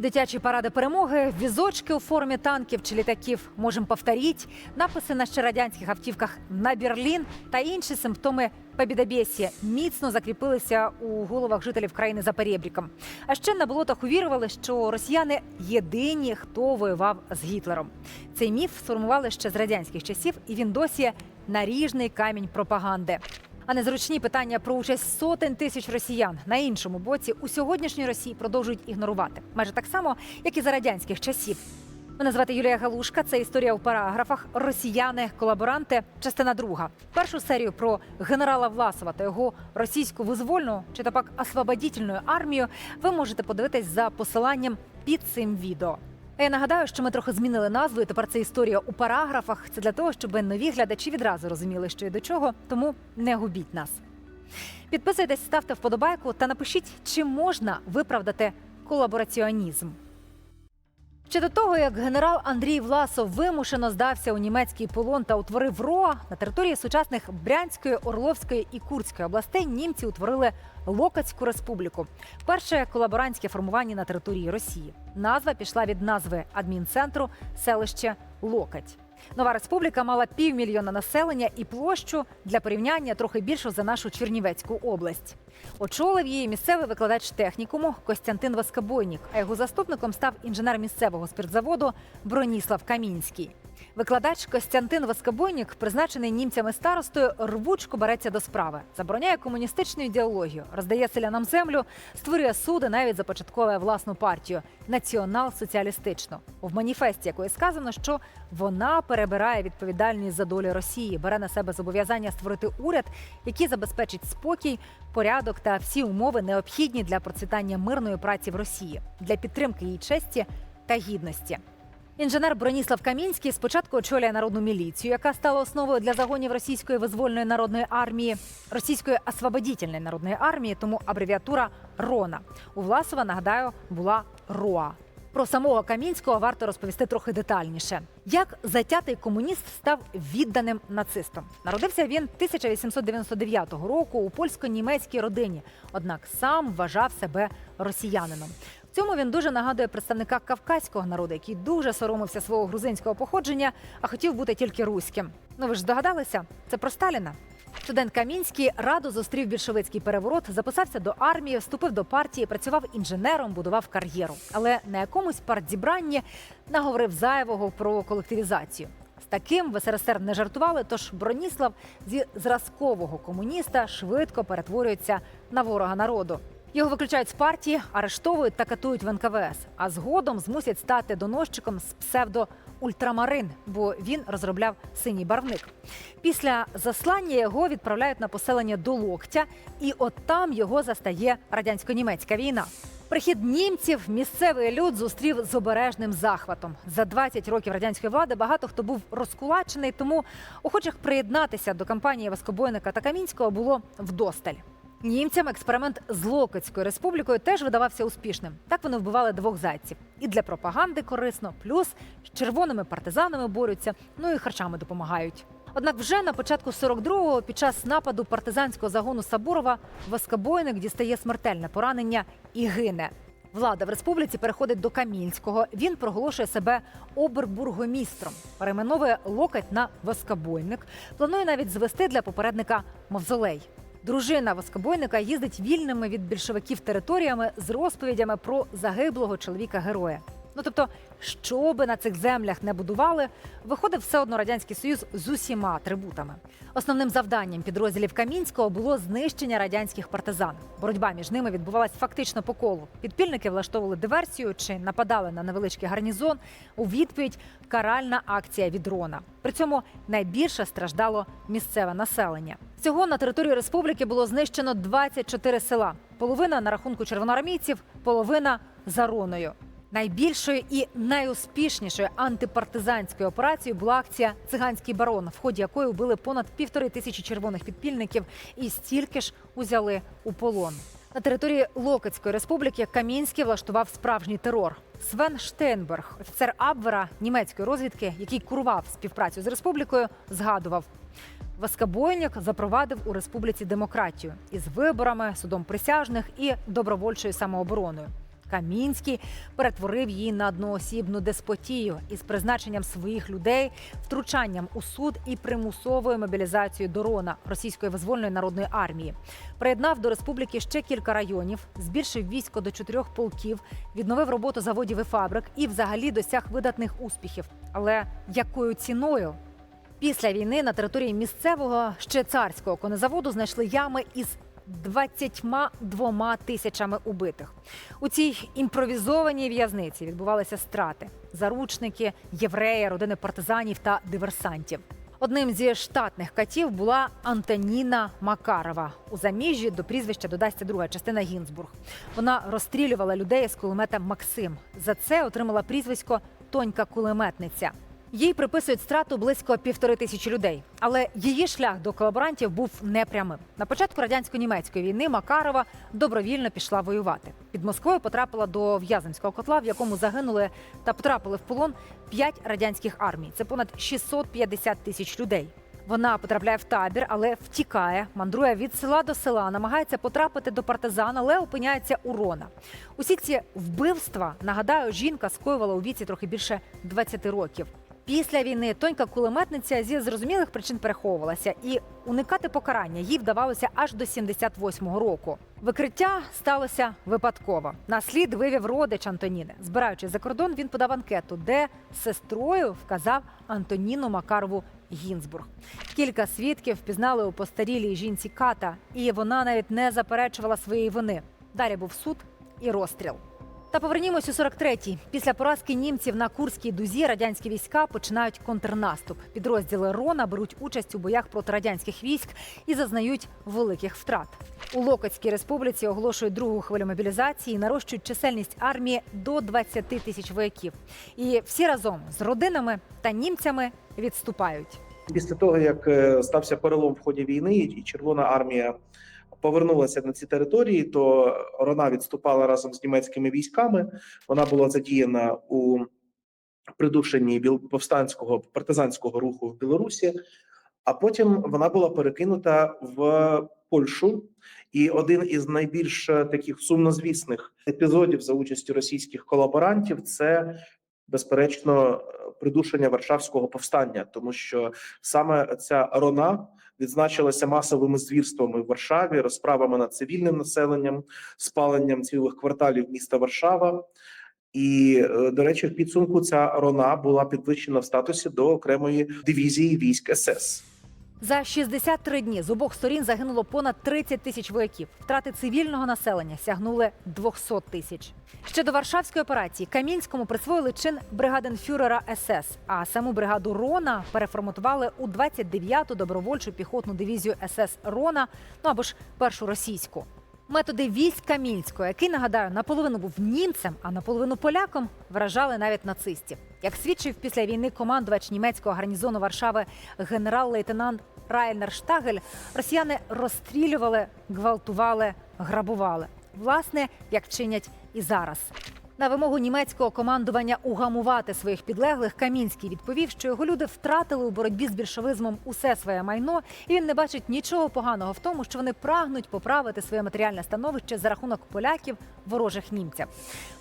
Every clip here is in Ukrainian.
Дитячі паради перемоги, візочки у формі танків чи літаків можемо повторіть, написи на ще радянських автівках на Берлін та інші симптоми побідобєсія міцно закріпилися у головах жителів країни за перебріком. А ще на болотах увірували, що росіяни єдині, хто воював з Гітлером. Цей міф сформували ще з радянських часів, і він досі наріжний камінь пропаганди. А незручні питання про участь сотень тисяч росіян на іншому боці у сьогоднішній Росії продовжують ігнорувати майже так само, як і за радянських часів. Мене звати Юлія Галушка. Це історія у параграфах Росіяни, колаборанти. Частина друга. Першу серію про генерала Власова та його російську визвольну чи то пак освободітельну армію. Ви можете подивитись за посиланням під цим відео. Я нагадаю, що ми трохи змінили назву. і Тепер це історія у параграфах. Це для того, щоб нові глядачі відразу розуміли, що і до чого. Тому не губіть нас. Підписуйтесь, ставте вподобайку та напишіть, чи можна виправдати колабораціонізм. Ще до того, як генерал Андрій Власов вимушено здався у німецький полон та утворив РОА, на території сучасних Брянської, Орловської і Курської областей німці утворили Локацьку республіку. Перше колаборантське формування на території Росії. Назва пішла від назви адмінцентру селище Локать. Нова республіка мала півмільйона населення і площу для порівняння трохи більшу за нашу Чернівецьку область. Очолив її місцевий викладач технікуму Костянтин Воскобойнік, а його заступником став інженер місцевого спиртзаводу Броніслав Камінський. Викладач Костянтин Воскобойнік, призначений німцями старостою, рвучко береться до справи, забороняє комуністичну ідеологію, роздає селянам землю, створює суди, навіть започатковує власну партію націонал-соціалістичну. В маніфесті якої сказано, що вона перебирає відповідальність за долю Росії, бере на себе зобов'язання створити уряд, який забезпечить спокій, порядок та всі умови необхідні для процвітання мирної праці в Росії, для підтримки її честі та гідності. Інженер Броніслав Камінський спочатку очолює народну міліцію, яка стала основою для загонів російської визвольної народної армії, російської освободітельної народної армії, тому абревіатура РОНА. У Власова, нагадаю, була РОА. Про самого Камінського варто розповісти трохи детальніше. Як затятий комуніст став відданим нацистом? Народився він 1899 року у польсько-німецькій родині, однак сам вважав себе росіянином. Цьому він дуже нагадує представника кавказького народу, який дуже соромився свого грузинського походження, а хотів бути тільки руським. Ну ви ж здогадалися? Це про Сталіна. Студент Камінський радо зустрів більшовицький переворот, записався до армії, вступив до партії, працював інженером, будував кар'єру. Але на якомусь партзібранні наговорив зайвого про колективізацію. З таким в СРСР не жартували, тож Броніслав зі зразкового комуніста швидко перетворюється на ворога народу. Його виключають з партії, арештовують та катують в НКВС, а згодом змусять стати доносчиком з псевдо Ультрамарин, бо він розробляв синій барвник. Після заслання його відправляють на поселення до локтя, і от там його застає радянсько-німецька війна. Прихід німців місцевий люд зустрів з обережним захватом. За 20 років радянської влади багато хто був розкулачений, тому охочих приєднатися до кампанії Воскобойника та Камінського було вдосталь. Німцям експеримент з Локотською республікою теж видавався успішним. Так вони вбивали двох зайців. І для пропаганди корисно, плюс з червоними партизанами борються, ну і харчами допомагають. Однак вже на початку 42-го, під час нападу партизанського загону Сабурова, Воскобойник дістає смертельне поранення і гине. Влада в республіці переходить до Камінського. Він проголошує себе обербургомістром, перейменовує локоть на воскобойник. Планує навіть звести для попередника мавзолей. Дружина воскобойника їздить вільними від більшовиків територіями з розповідями про загиблого чоловіка-героя. Ну тобто, що би на цих землях не будували, виходив все одно радянський союз з усіма атрибутами. Основним завданням підрозділів Камінського було знищення радянських партизан. Боротьба між ними відбувалась фактично по колу. Підпільники влаштовували диверсію чи нападали на невеличкий гарнізон. У відповідь каральна акція від дрона. При цьому найбільше страждало місцеве населення. Всього на території республіки було знищено 24 села. Половина на рахунку червоноармійців, половина за роною. Найбільшою і найуспішнішою антипартизанською операцією була акція Циганський барон, в ході якої вбили понад півтори тисячі червоних підпільників і стільки ж узяли у полон. На території Локотської республіки Камінський влаштував справжній терор. Свен Штейнберг, офіцер Абвера німецької розвідки, який курував співпрацю з республікою, згадував. Воскобойник запровадив у республіці демократію із виборами, судом присяжних і добровольчою самообороною. Камінський перетворив її на одноосібну деспотію із призначенням своїх людей, втручанням у суд і примусовою мобілізацією до РОНА російської визвольної народної армії. Приєднав до республіки ще кілька районів, збільшив військо до чотирьох полків, відновив роботу заводів і фабрик і взагалі досяг видатних успіхів. Але якою ціною? Після війни на території місцевого ще царського конезаводу знайшли ями із 22 тисячами убитих. У цій імпровізованій в'язниці відбувалися страти: заручники, євреї, родини партизанів та диверсантів. Одним зі штатних катів була Антоніна Макарова. У заміжжі до прізвища додасться друга частина Гінзбург. Вона розстрілювала людей з кулемета Максим. За це отримала прізвисько Тонька кулеметниця. Їй приписують страту близько півтори тисячі людей, але її шлях до колаборантів був непрямим. На початку радянсько-німецької війни Макарова добровільно пішла воювати. Під Москвою потрапила до в'яземського котла, в якому загинули та потрапили в полон п'ять радянських армій. Це понад 650 тисяч людей. Вона потрапляє в табір, але втікає, мандрує від села до села, намагається потрапити до партизан, але опиняється у Рона. Усі ці вбивства, нагадаю, жінка скоювала у віці трохи більше 20 років. Після війни тонька кулеметниця зі зрозумілих причин переховувалася, і уникати покарання їй вдавалося аж до 78-го року. Викриття сталося випадково. На слід вивів родич Антоніни. Збираючись за кордон, він подав анкету, де сестрою вказав Антоніну Макарову Гінзбург. Кілька свідків впізнали у постарілій жінці ката, і вона навіть не заперечувала своєї вини. Далі був суд і розстріл. Та повернімось у 43-й. Після поразки німців на Курській дузі радянські війська починають контрнаступ. Підрозділи Рона беруть участь у боях проти радянських військ і зазнають великих втрат. У Локотській республіці оголошують другу хвилю мобілізації, нарощують чисельність армії до 20 тисяч вояків. І всі разом з родинами та німцями відступають. Після того, як е, стався перелом в ході війни, і Червона армія повернулася на ці території, то Рона відступала разом з німецькими військами. Вона була задіяна у придушенні повстанського партизанського руху в Білорусі, а потім вона була перекинута в Польщу. І один із найбільш е, таких сумнозвісних епізодів за участю російських колаборантів це безперечно придушення Варшавського повстання, тому що саме ця Рона відзначилася масовими звірствами в Варшаві, розправами над цивільним населенням, спаленням цілих кварталів міста Варшава. І, е, до речі, в підсумку ця Рона була підвищена в статусі до окремої дивізії військ СС. За 63 дні з обох сторін загинуло понад 30 тисяч вояків. Втрати цивільного населення сягнули 200 тисяч. Ще до Варшавської операції Камінському присвоїли чин бригаденфюрера СС, а саму бригаду Рона переформатували у 29-ту добровольчу піхотну дивізію СС Рона, ну або ж першу російську. Методи військ Камінського, який нагадаю, наполовину був німцем, а наполовину поляком, вражали навіть нацистів. Як свідчив після війни командувач німецького гарнізону Варшави генерал-лейтенант Райнер Штагель, росіяни розстрілювали, гвалтували, грабували. Власне, як чинять і зараз. На вимогу німецького командування угамувати своїх підлеглих Камінський відповів, що його люди втратили у боротьбі з більшовизмом усе своє майно, і він не бачить нічого поганого в тому, що вони прагнуть поправити своє матеріальне становище за рахунок поляків, ворожих німців.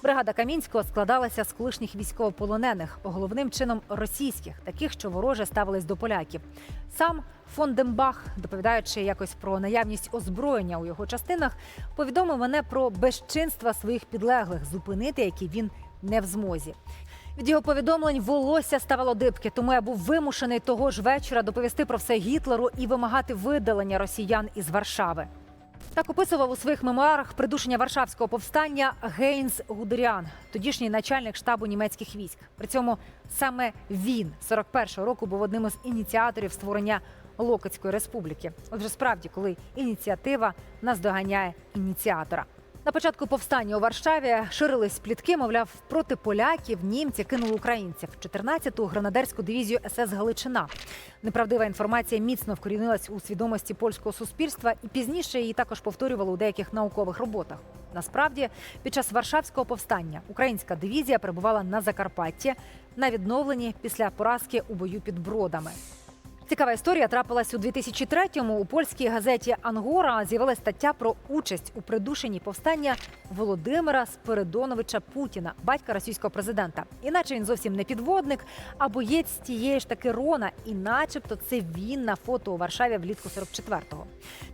Бригада Камінського складалася з колишніх військовополонених, головним чином російських, таких, що вороже ставились до поляків. Сам фон Дембах, доповідаючи якось про наявність озброєння у його частинах, повідомив мене про безчинства своїх підлеглих, зупинити які він не в змозі. Від його повідомлень волосся ставало дибки, тому я був вимушений того ж вечора доповісти про все Гітлеру і вимагати видалення росіян із Варшави. Так описував у своїх мемуарах придушення Варшавського повстання Гейнс Гудеріан, тодішній начальник штабу німецьких військ. При цьому саме він 41-го року був одним із ініціаторів створення Локотської республіки. Отже, справді, коли ініціатива наздоганяє ініціатора. На початку повстання у Варшаві ширились плітки, мовляв, проти поляків німці кинули українців 14-ту гранадерську дивізію СС Галичина. Неправдива інформація міцно вкорінилась у свідомості польського суспільства, і пізніше її також повторювали у деяких наукових роботах. Насправді, під час Варшавського повстання українська дивізія перебувала на Закарпатті на відновленні після поразки у бою під Бродами. Цікава історія трапилась у 2003-му. У польській газеті Ангора з'явилася стаття про участь у придушенні повстання Володимира Спиридоновича Путіна, батька російського президента. Іначе він зовсім не підводник, а боєць тієї ж таки Рона, і начебто це він на фото у Варшаві влітку 44-го.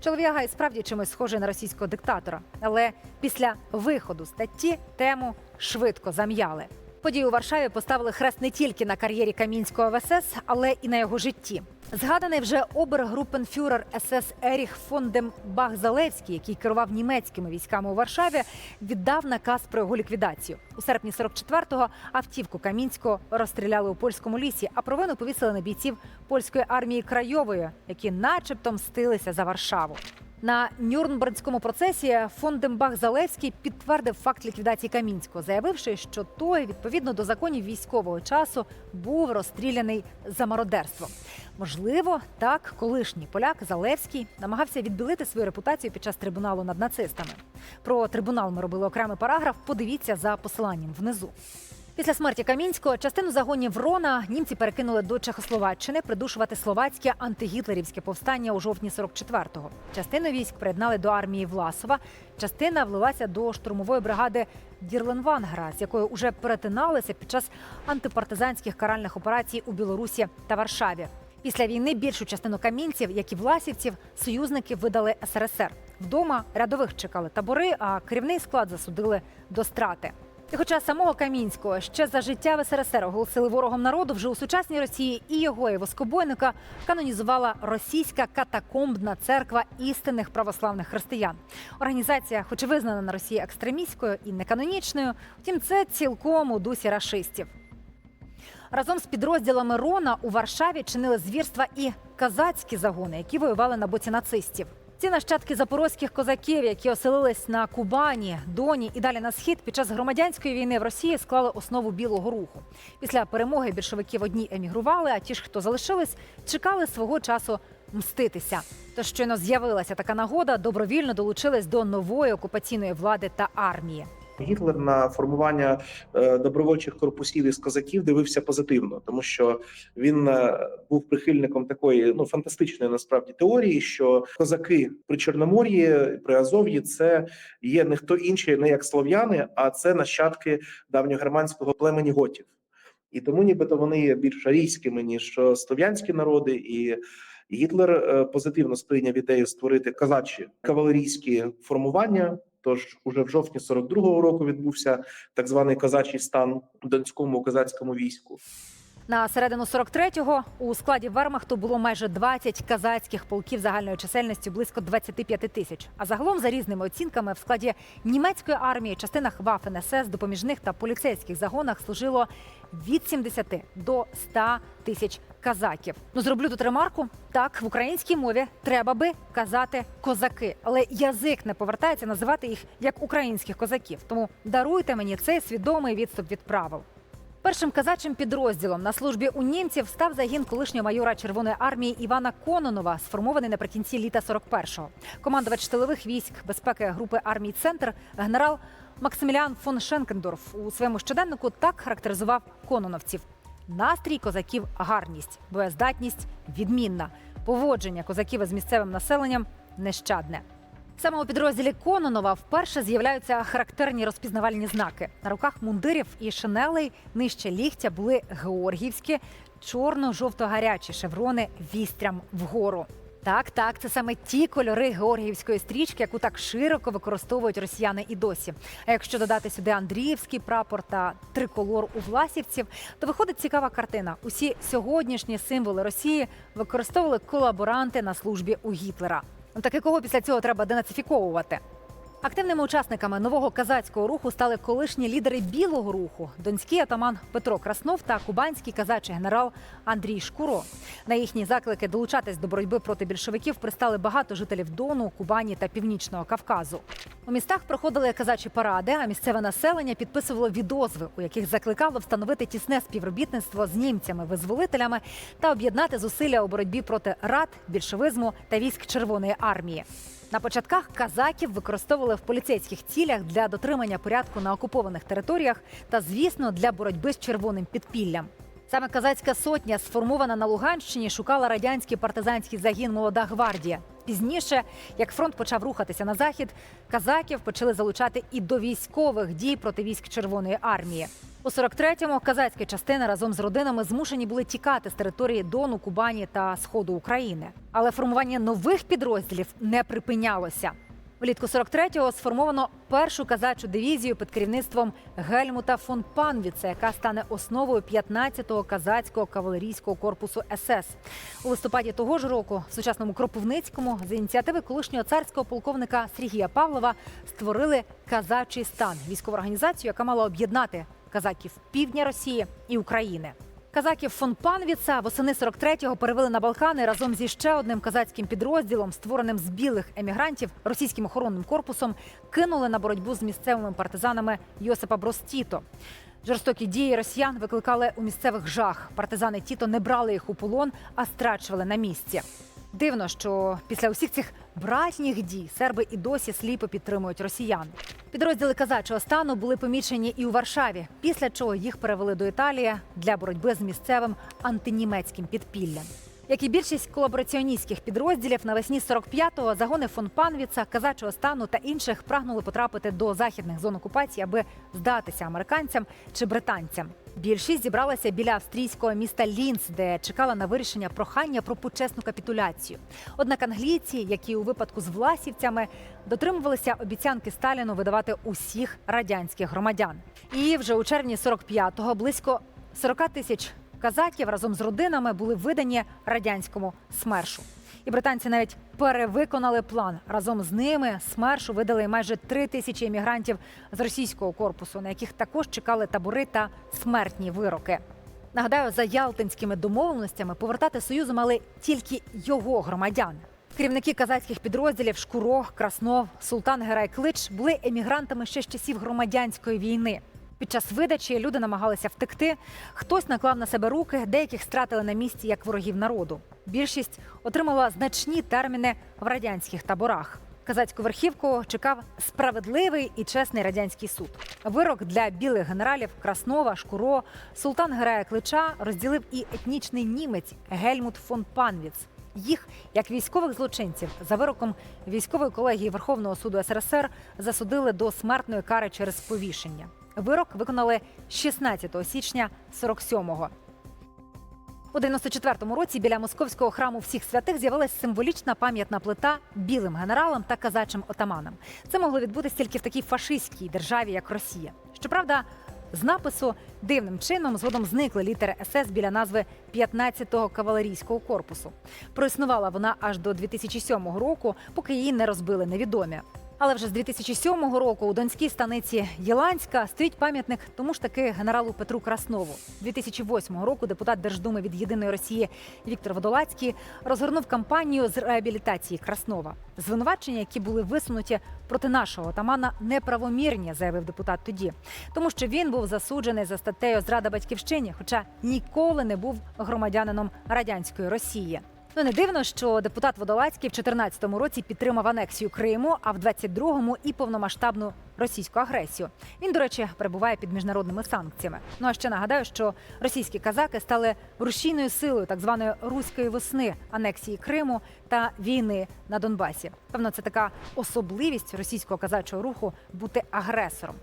Чоловіка і справді чимось схожий на російського диктатора, але після виходу статті тему швидко зам'яли. Події у Варшаві поставили хрест не тільки на кар'єрі Камінського в СС, але і на його житті. Згаданий вже обергрупенфюрер СС Еріх фон дем Бах-Залевський, який керував німецькими військами у Варшаві, віддав наказ про його ліквідацію. У серпні 44-го автівку Камінського розстріляли у польському лісі, а провину повісили на бійців польської армії Крайової, які, начебто, мстилися за Варшаву. На Нюрнбергському процесі фон Дембах Залевський підтвердив факт ліквідації Камінського, заявивши, що той відповідно до законів військового часу був розстріляний за мародерство. Можливо, так колишній поляк Залевський намагався відбілити свою репутацію під час трибуналу над нацистами. Про трибунал ми робили окремий параграф. Подивіться за посиланням внизу. Після смерті Камінського частину загонів Рона німці перекинули до Чехословаччини придушувати словацьке антигітлерівське повстання у жовтні 44-го. Частину військ приєднали до армії Власова. Частина влилася до штурмової бригади Дірленвангера, з якою уже перетиналися під час антипартизанських каральних операцій у Білорусі та Варшаві. Після війни більшу частину камінців, як і власівців, союзники видали СРСР. Вдома рядових чекали табори, а керівний склад засудили до страти. І хоча самого Камінського ще за життя в СРСР оголосили ворогом народу, вже у сучасній Росії і його і воскобойника канонізувала російська катакомбна церква істинних православних християн. Організація, хоч і визнана на Росії екстремістською і неканонічною, втім, це цілком у дусі рашистів. Разом з підрозділами Рона у Варшаві чинили звірства і казацькі загони, які воювали на боці нацистів. Ці нащадки запорозьких козаків, які оселились на Кубані, Доні і далі на схід під час громадянської війни в Росії склали основу білого руху. Після перемоги більшовиків одні емігрували, а ті ж, хто залишились, чекали свого часу мститися. Тож щойно з'явилася така нагода, добровільно долучились до нової окупаційної влади та армії. Гітлер на формування е, добровольчих корпусів із козаків дивився позитивно, тому що він е, був прихильником такої ну фантастичної насправді теорії, що козаки при Чорномор'ї, при Азов'ї це є не хто інші, не як слов'яни, а це нащадки давньогерманського племені готів. І тому нібито вони є більш арійськими ніж е, слов'янські народи і. Гітлер позитивно сприйняв ідею створити казачі кавалерійські формування. Тож уже в жовтні 42-го року відбувся так званий казачий стан у донському казацькому війську. На середину 43-го у складі Вермахту було майже 20 казацьких полків загальною чисельністю близько 25 тисяч. А загалом, за різними оцінками, в складі німецької армії, частинах ВАФ НСС, допоміжних та поліцейських загонах служило від 70 до 100 тисяч казаків. Ну зроблю тут ремарку. Так, в українській мові треба би казати козаки, але язик не повертається називати їх як українських козаків. Тому даруйте мені цей свідомий відступ від правил. Першим казачим підрозділом на службі у німців став загін колишнього майора Червоної армії Івана Кононова, сформований наприкінці літа 41-го. Командувач тилових військ безпеки групи армій Центр генерал Максиміліан фон Шенкендорф у своєму щоденнику так характеризував кононовців. Настрій козаків гарність, боєздатність відмінна. Поводження козаків із місцевим населенням нещадне. Саме у підрозділі Кононова вперше з'являються характерні розпізнавальні знаки. На руках мундирів і шинелей нижче ліктя були георгіївські чорно-жовто-гарячі шеврони вістрям вгору. Так, так, це саме ті кольори георгіївської стрічки, яку так широко використовують росіяни і досі. А якщо додати сюди Андріївський прапор та триколор у власівців, то виходить цікава картина. Усі сьогоднішні символи Росії використовували колаборанти на службі у Гітлера. Ну, Так і кого після цього треба денацифіковувати? Активними учасниками нового казацького руху стали колишні лідери білого руху: донський атаман Петро Краснов та кубанський казачий генерал Андрій Шкуро. На їхні заклики долучатись до боротьби проти більшовиків пристали багато жителів Дону, Кубані та Північного Кавказу. У містах проходили казачі паради, а місцеве населення підписувало відозви, у яких закликало встановити тісне співробітництво з німцями-визволителями та об'єднати зусилля у боротьбі проти рад, більшовизму та військ Червоної армії. На початках казаків використовували в поліцейських цілях для дотримання порядку на окупованих територіях та, звісно, для боротьби з червоним підпіллям. Саме казацька сотня, сформована на Луганщині, шукала радянський партизанський загін Молода гвардія. Пізніше, як фронт почав рухатися на захід, казаків почали залучати і до військових дій проти військ Червоної армії. У 43-му казацькі частини разом з родинами змушені були тікати з території Дону, Кубані та сходу України. Але формування нових підрозділів не припинялося. Влітку 43-го сформовано першу казачу дивізію під керівництвом Гельмута фон Панвіца, яка стане основою 15-го казацького кавалерійського корпусу СС. У листопаді того ж року в сучасному Кропивницькому за ініціативи колишнього царського полковника Сергія Павлова створили казачий стан військову організацію, яка мала об'єднати казаків півдня Росії і України. Казаків фон Панвіца восени 43-го перевели на Балкани разом зі ще одним казацьким підрозділом, створеним з білих емігрантів російським охоронним корпусом, кинули на боротьбу з місцевими партизанами Йосипа Бростіто. Жорстокі дії росіян викликали у місцевих жах. Партизани Тіто не брали їх у полон, а страчували на місці. Дивно, що після усіх цих братніх дій серби і досі сліпо підтримують росіян. Підрозділи казачого стану були помічені і у Варшаві, після чого їх перевели до Італії для боротьби з місцевим антинімецьким підпіллям. Як і більшість колабораціоністських підрозділів, навесні 45-го загони фон Панвіца, казачого стану та інших прагнули потрапити до західних зон окупації, аби здатися американцям чи британцям. Більшість зібралася біля австрійського міста Лінц, де чекала на вирішення прохання про почесну капітуляцію. Однак англійці, які у випадку з власівцями, дотримувалися обіцянки Сталіну видавати усіх радянських громадян. І вже у червні 45-го близько 40 тисяч казаків разом з родинами були видані радянському смершу. І британці навіть перевиконали план. Разом з ними смершу видали майже три тисячі емігрантів з російського корпусу, на яких також чекали табори та смертні вироки. Нагадаю, за ялтинськими домовленостями повертати союзу мали тільки його громадяни. Керівники казацьких підрозділів Шкуро, Краснов, Султан Герай Клич були емігрантами ще з часів громадянської війни. Під час видачі люди намагалися втекти. Хтось наклав на себе руки, деяких стратили на місці як ворогів народу. Більшість отримала значні терміни в радянських таборах. Казацьку верхівку чекав справедливий і чесний радянський суд. Вирок для білих генералів Краснова, Шкуро, Султан Герая Клича розділив і етнічний німець Гельмут фон Панвіц. Їх, як військових злочинців, за вироком військової колегії Верховного суду СРСР засудили до смертної кари через повішення. Вирок виконали 16 січня 47-го. У 94-му році біля московського храму всіх святих з'явилась символічна пам'ятна плита білим генералам та казачим отаманам. Це могло відбутися тільки в такій фашистській державі, як Росія. Щоправда, з напису дивним чином згодом зникли літери СС біля назви 15-го кавалерійського корпусу. Проіснувала вона аж до 2007 року, поки її не розбили невідомі. Але вже з 2007 року у донській станиці Єланська стоїть пам'ятник тому ж таки генералу Петру Краснову. 2008 року депутат Держдуми від єдиної Росії Віктор Водолацький розгорнув кампанію з реабілітації Краснова. Звинувачення, які були висунуті проти нашого отамана, неправомірні, заявив депутат тоді, тому що він був засуджений за статтею зрада батьківщині, хоча ніколи не був громадянином радянської Росії. Ну не дивно, що депутат Водолацький в 2014 році підтримав анексію Криму, а в 22-му і повномасштабну російську агресію. Він, до речі, перебуває під міжнародними санкціями. Ну а ще нагадаю, що російські казаки стали рушійною силою так званої руської весни анексії Криму та війни на Донбасі. Певно, це така особливість російського казачого руху бути агресором.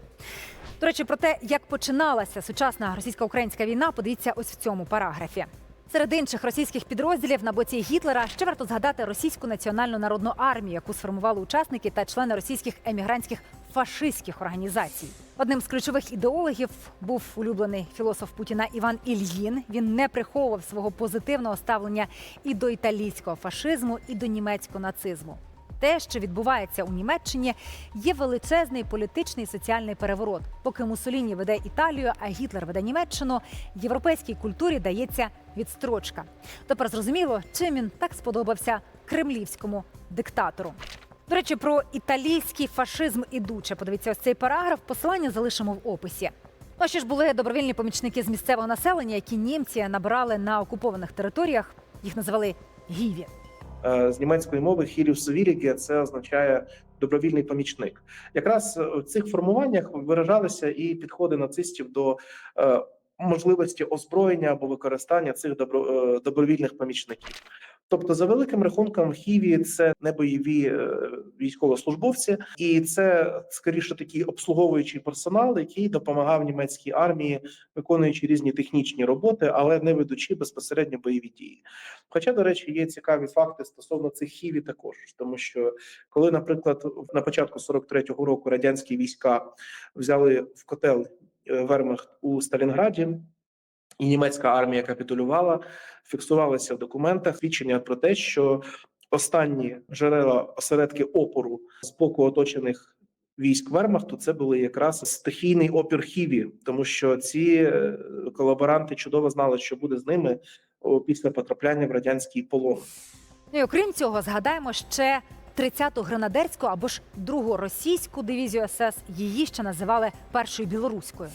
До речі, про те, як починалася сучасна російсько-українська війна, подивіться ось в цьому параграфі. Серед інших російських підрозділів на боці Гітлера ще варто згадати російську національну народну армію, яку сформували учасники та члени російських емігрантських фашистських організацій. Одним з ключових ідеологів був улюблений філософ Путіна Іван Ільїн. Він не приховував свого позитивного ставлення і до італійського фашизму, і до німецького нацизму. Те, що відбувається у Німеччині, є величезний політичний і соціальний переворот. Поки Мусоліні веде Італію, а Гітлер веде Німеччину, європейській культурі дається відстрочка. Тепер зрозуміло, чим він так сподобався кремлівському диктатору. До речі, про італійський фашизм ідуче. Подивіться ось цей параграф. Посилання залишимо в описі. А ще ж були добровільні помічники з місцевого населення, які німці набирали на окупованих територіях. Їх називали гіві. Е, з німецької мови «Хіріус Совіріге це означає добровільний помічник. Якраз в цих формуваннях виражалися і підходи нацистів до е, можливості озброєння або використання цих добро, е, добровільних помічників. Тобто, за великим рахунком, хіві це не бойові е, військовослужбовці, і це скоріше такий обслуговуючий персонал, який допомагав німецькій армії, виконуючи різні технічні роботи, але не ведучи безпосередньо бойові дії. Хоча, до речі, є цікаві факти стосовно цих хіві також, тому що коли, наприклад, на початку 43-го року радянські війська взяли в котел е, вермахт у Сталінграді. І німецька армія капітулювала, фіксувалося в документах свідчення про те, що останні джерела осередки опору з боку оточених військ Вермахту це були якраз стихійний опір Хіві, тому що ці е, колаборанти чудово знали, що буде з ними після потрапляння в радянський полон. Ну і окрім цього, згадаємо ще 30-ту гренадерську або ж другу російську дивізію СС. Її ще називали першою білоруською.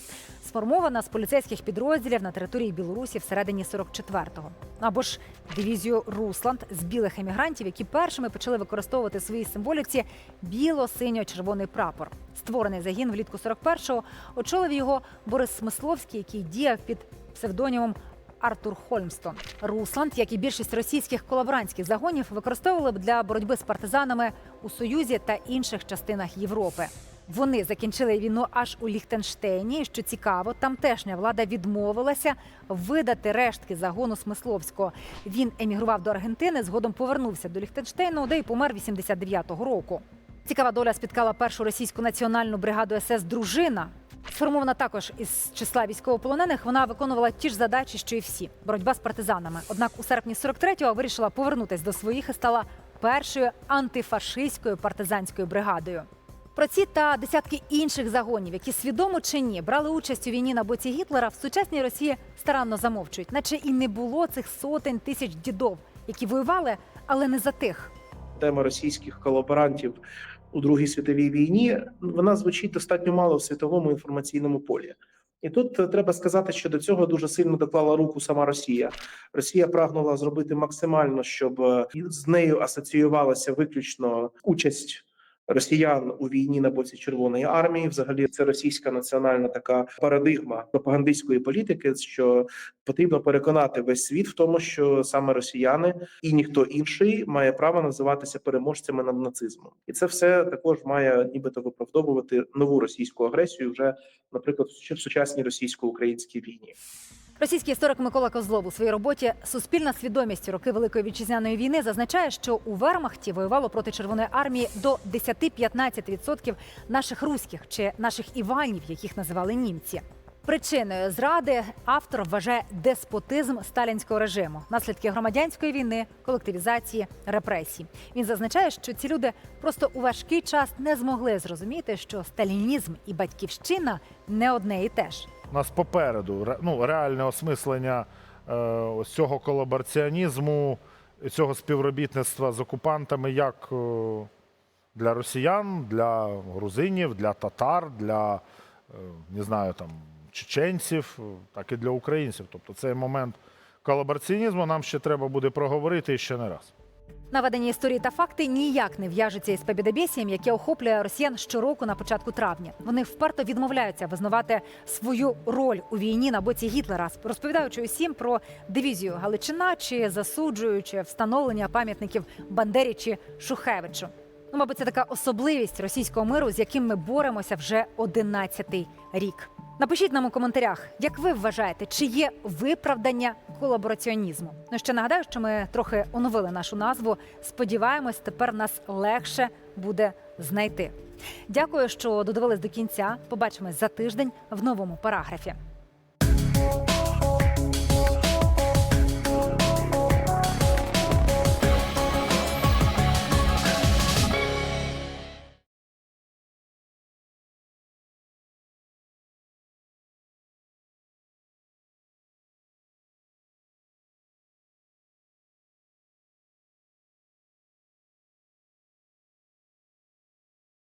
Сформована з поліцейських підрозділів на території Білорусі всередині 44-го. Або ж дивізію Русланд з білих емігрантів, які першими почали використовувати в своїй символіці біло-синьо-червоний прапор. Створений загін влітку 41-го очолив його Борис Смисловський, який діяв під псевдонімом Артур Хольмстон. Русланд, як і більшість російських колаборантських загонів, використовували б для боротьби з партизанами у Союзі та інших частинах Європи. Вони закінчили війну аж у Ліхтенштейні. Що цікаво, тамтешня влада відмовилася видати рештки загону Смисловського. Він емігрував до Аргентини, згодом повернувся до Ліхтенштейну, де й помер 89-го року. Цікава доля спіткала першу російську національну бригаду СС Дружина. Сформована також із числа військовополонених, вона виконувала ті ж задачі, що й всі боротьба з партизанами. Однак у серпні 43-го вирішила повернутись до своїх і стала першою антифашистською партизанською бригадою. Про ці та десятки інших загонів, які свідомо чи ні брали участь у війні на боці Гітлера, в сучасній Росії старанно замовчують, наче і не було цих сотень тисяч дідов, які воювали, але не за тих. тема російських колаборантів у Другій світовій війні вона звучить достатньо мало в світовому інформаційному полі. І тут е, треба сказати, що до цього дуже сильно доклала руку сама Росія. Росія прагнула зробити максимально, щоб е, з нею асоціювалася виключно участь росіян у війні на боці Червоної армії. Взагалі, це російська національна така парадигма пропагандистської політики, що потрібно переконати весь світ в тому, що саме росіяни і ніхто інший має право називатися переможцями над нацизмом, і це все також має нібито виправдовувати нову російську агресію вже, наприклад, в сучасній російсько-українській війні. Російський історик Микола Козлов у своїй роботі Суспільна свідомість роки Великої вітчизняної війни зазначає, що у Вермахті воювало проти Червоної армії до 10-15% наших руських чи наших іванів, яких називали німці. Причиною зради автор вважає деспотизм сталінського режиму, наслідки громадянської війни, колективізації, репресій. Він зазначає, що ці люди просто у важкий час не змогли зрозуміти, що сталінізм і батьківщина не одне і те ж. У нас попереду ну, реальне осмислення е, ось цього колабораціонізму, цього співробітництва з окупантами як е, для росіян, для грузинів, для татар, для е, не знаю, там, чеченців, так і для українців. Тобто цей момент колабораціонізму нам ще треба буде проговорити ще не раз. Наведені історії та факти ніяк не в'яжуться із побідобєсієм, яке охоплює росіян щороку на початку травня. Вони вперто відмовляються визнавати свою роль у війні на боці Гітлера, розповідаючи усім про дивізію Галичина чи засуджуючи встановлення пам'ятників Бандері чи Шухевичу. Ну, мабуть, це така особливість російського миру, з яким ми боремося вже 11-й рік. Напишіть нам у коментарях, як ви вважаєте, чи є виправдання колабораціонізму. Ну ще нагадаю, що ми трохи оновили нашу назву. Сподіваємось, тепер нас легше буде знайти. Дякую, що додивились до кінця. Побачимось за тиждень в новому параграфі.